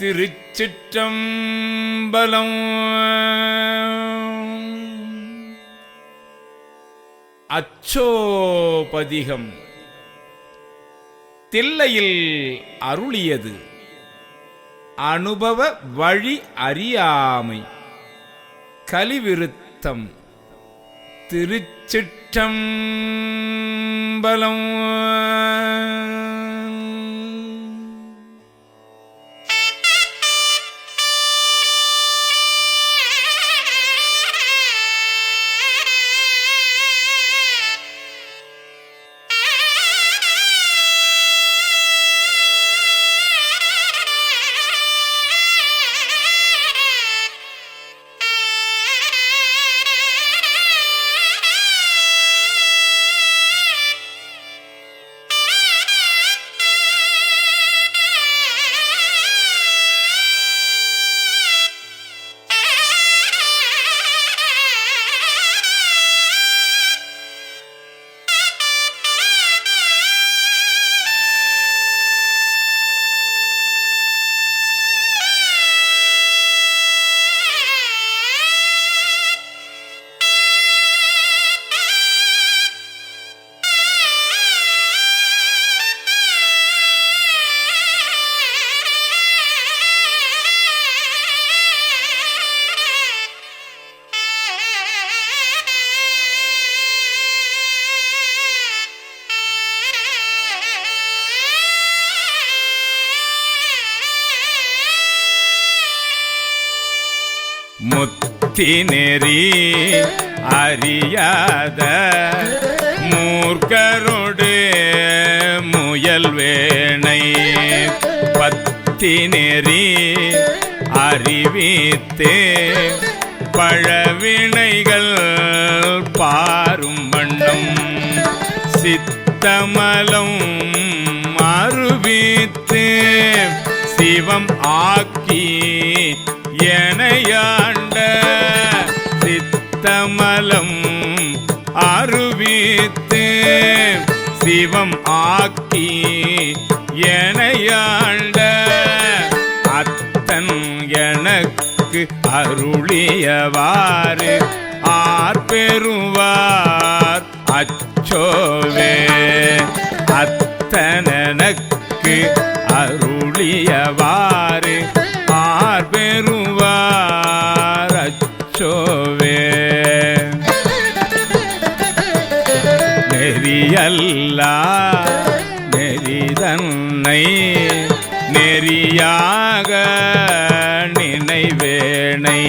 திருச்சிற்றம்பலம். அச்சோபதிகம். தில்லையில் அருளியது. அனுபவ வழி அறியாமை. கலிவிருத்தம். திருச்சிற்றம்பலம். முத்தி நெறி அறியாத மூர்க்கரோடு முயல் வேணை. பத்தி நெறி அறிவித்து பழவினைகள் பாரும் வண்ணம். சித்தமலம் அருவித்து சிவம் ஆக்கி எனையா சிவம் ஆக்கி எனையாண்ட அத்தன் எனக்கு அருளியவாறு. ஆர்பெறுவார் அச்சோவே. அத்தனனக்கு அருளியவார் அல்லா நெறி தன்னை நெறியாக நினைவேனை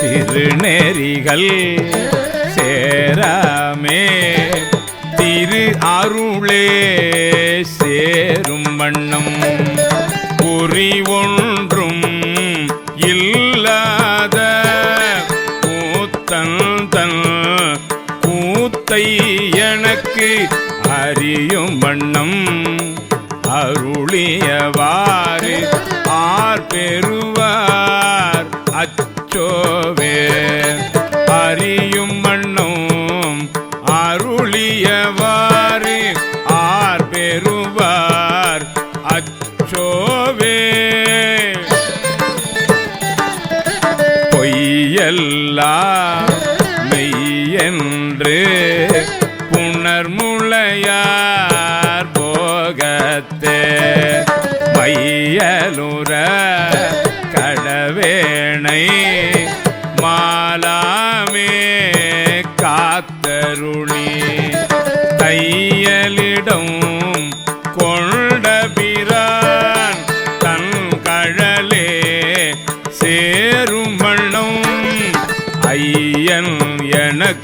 திருநெறிகள் சேராமே. திரு அருளே சேரும் வண்ணம். குறி ஒன்றும்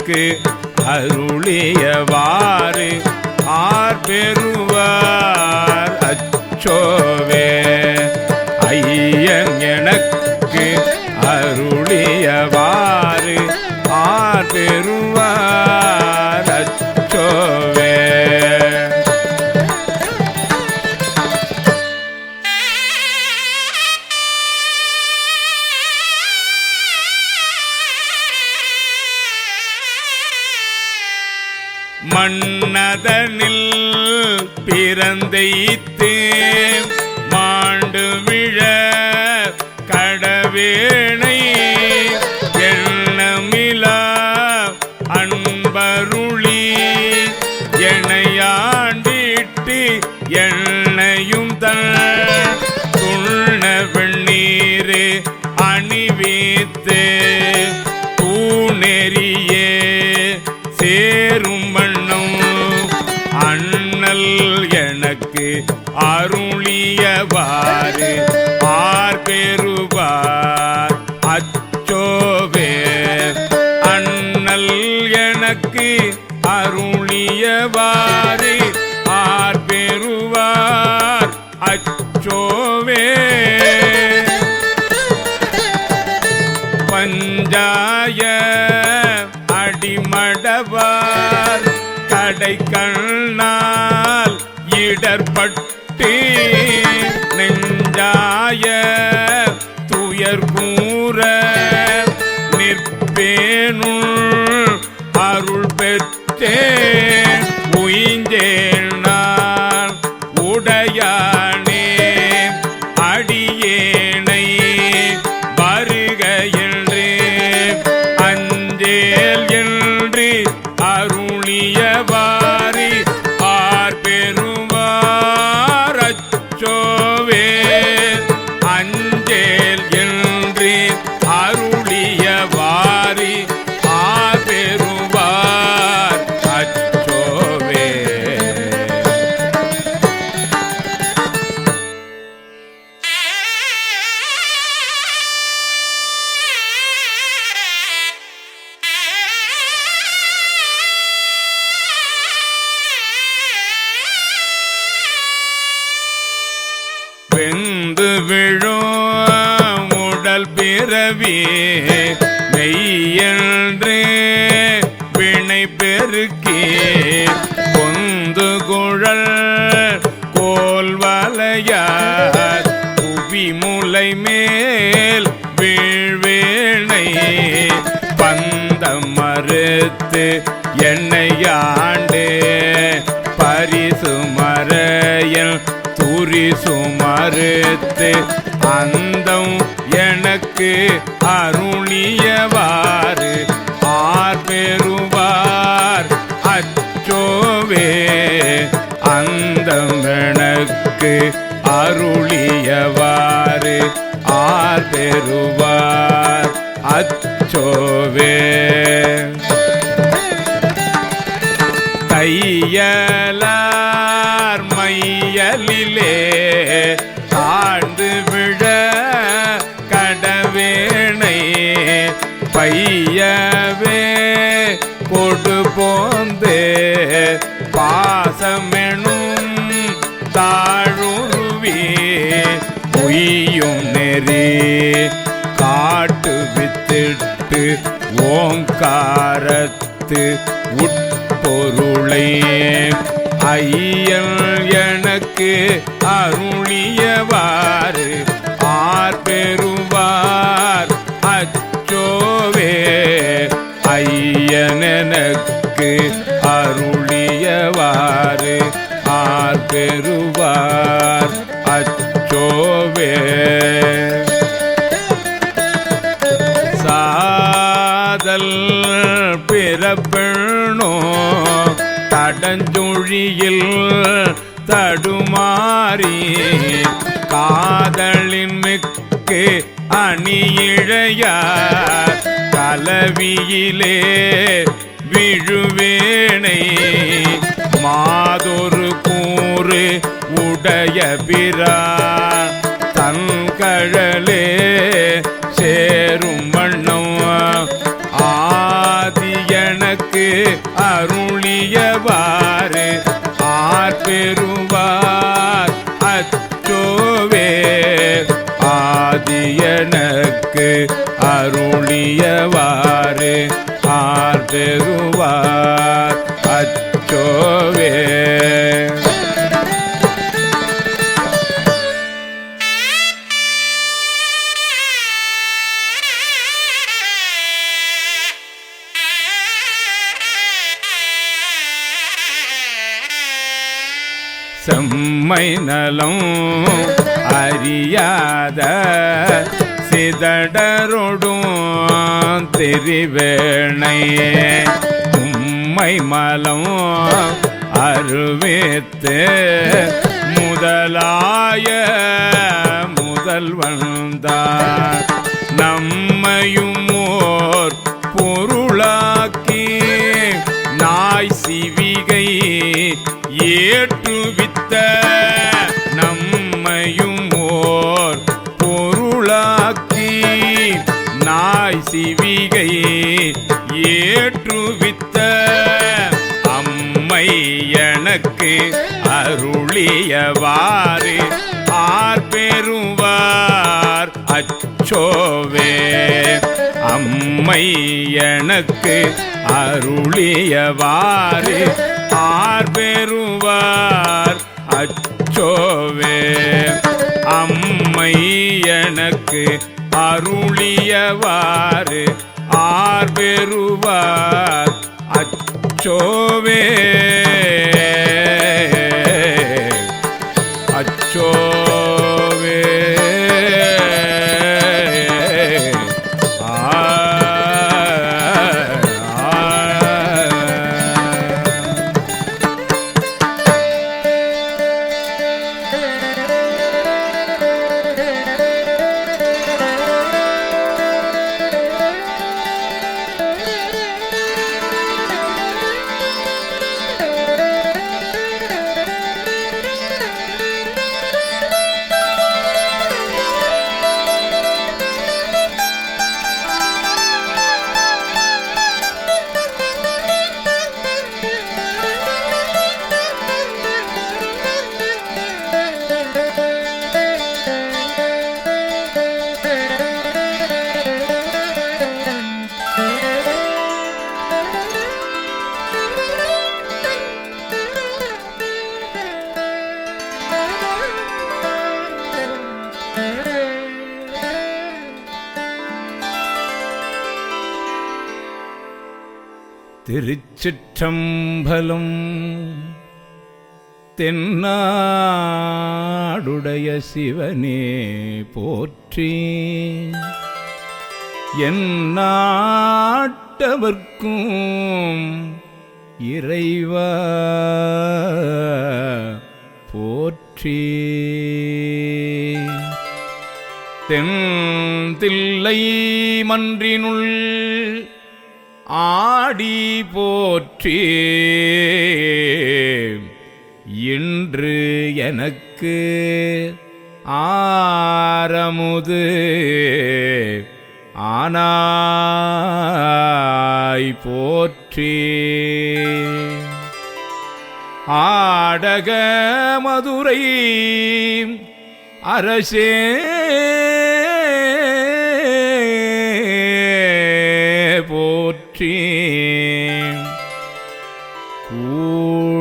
எனக்கு அருளியவாறு. ஆர் பெறுவார் அச்சோவே. ஐயன் எனக்கு அருளியவாறு. ஆர் பெறுவார் அதனில் பிறந்தைத்து மாண்டு விழ கடவேணை எண்ணமிலா அன்பருளி எனையாண்டிட்டு எண்ண பட்டி நெஞ்சாய துயர் கூற நிற்பேனுள் அருள் பெற்றே உயிஞ்சேன் நான் உடையார் வலையார் புவி முலை மேல் வீழ்வேணை. பந்த மறுத்து என்னையாண்டே பரிசு மறையல் துரிசு மறுத்து அந்தம் எனக்கு அருணியவாறு ஆர் பெறுவார் அச்சோவே. அந்தம் எனக்கு அருளியவாறு ஆதெருவார் அச்சோவே. தையலார் மையலிலே ஓங்காரத்து உட்பொருளே. ஐயன் எனக்கு அருளியவாறு ஆர் பெறுவார் அச்சோவே. ஐயன் அருளியவாறு ஆர் பெறுவார் மொழியில் தடுமாறி காதலின் மிக்கு அணியிழையார் கலவியிலே விழுவேனை மாதொரு கூறு உடைய பிரான் தன்கழலே சேரும் வண்ணம் அருளியவாறு ஆர் பெறுவார் அச்சோவே ஆதி அருளியவாறு ஆர் பெறுவார் அச்சோவே நலம் அறியாத சிதடருடும் திரிவேணை உம்மை மலம் அருவேத்து முதலாய முதல் வந்தார் நம்மையும் அருளியவாறு ஆர் பெறுவார் அச்சோவே. அம்மை எனக்கு அருளியவாறு ஆர் பெறுவார் அச்சோவே. அம்மை எனக்கு அருளியவாறு ஆர் பெறுவார் அச்சோவே. அச்சோவே திருச்சிற்றம்பலம் தென்னாடுடைய சிவனே போற்றி. என் நாட்டவர்க்கும் இறைவா போற்றி. தென் தில்லை மன்றினுள் ஆடி போற்றி. இன்று எனக்கு ஆரமுது. ஆனாய் போற்றி. ஆடக மதுரை அரசே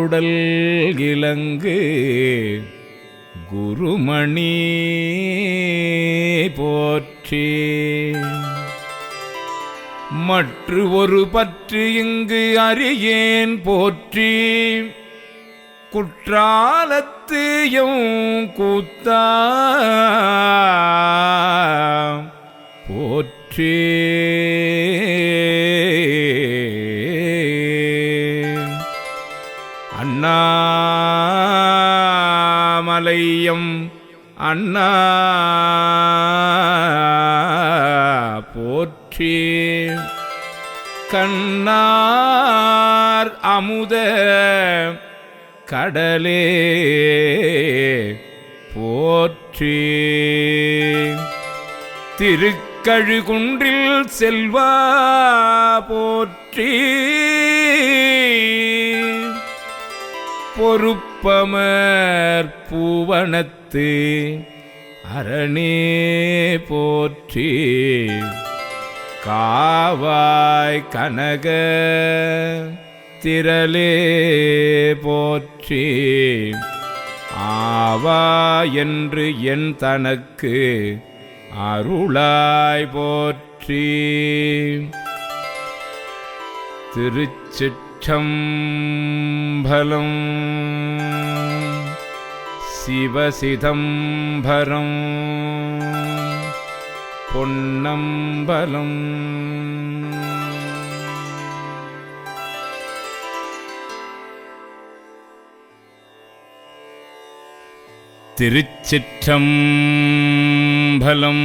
குடல் இலங்கு குருமணி போற்றி. மற்று ஒரு பற்று இங்கு அறியேன் போற்றி. குற்றாலத்து எம் கூத்தா போற்றே. அண்ணா போற்றி. கண்ணார் அமுத கடலே போற்றி. திருக்கழுகுன்றில் செல்வா போற்றி. பொறுப்பமர் பூவனத் பூவனத்து அரணே போற்றி. காவாய் கனக திரளே போற்றி. ஆவா என்று என் தனக்கு அருளாய் போற்றி. திருச்சிற்றம்பலம் शिवसिधं पुण्यं बलम्। तिरुच्चिक्षं बलम्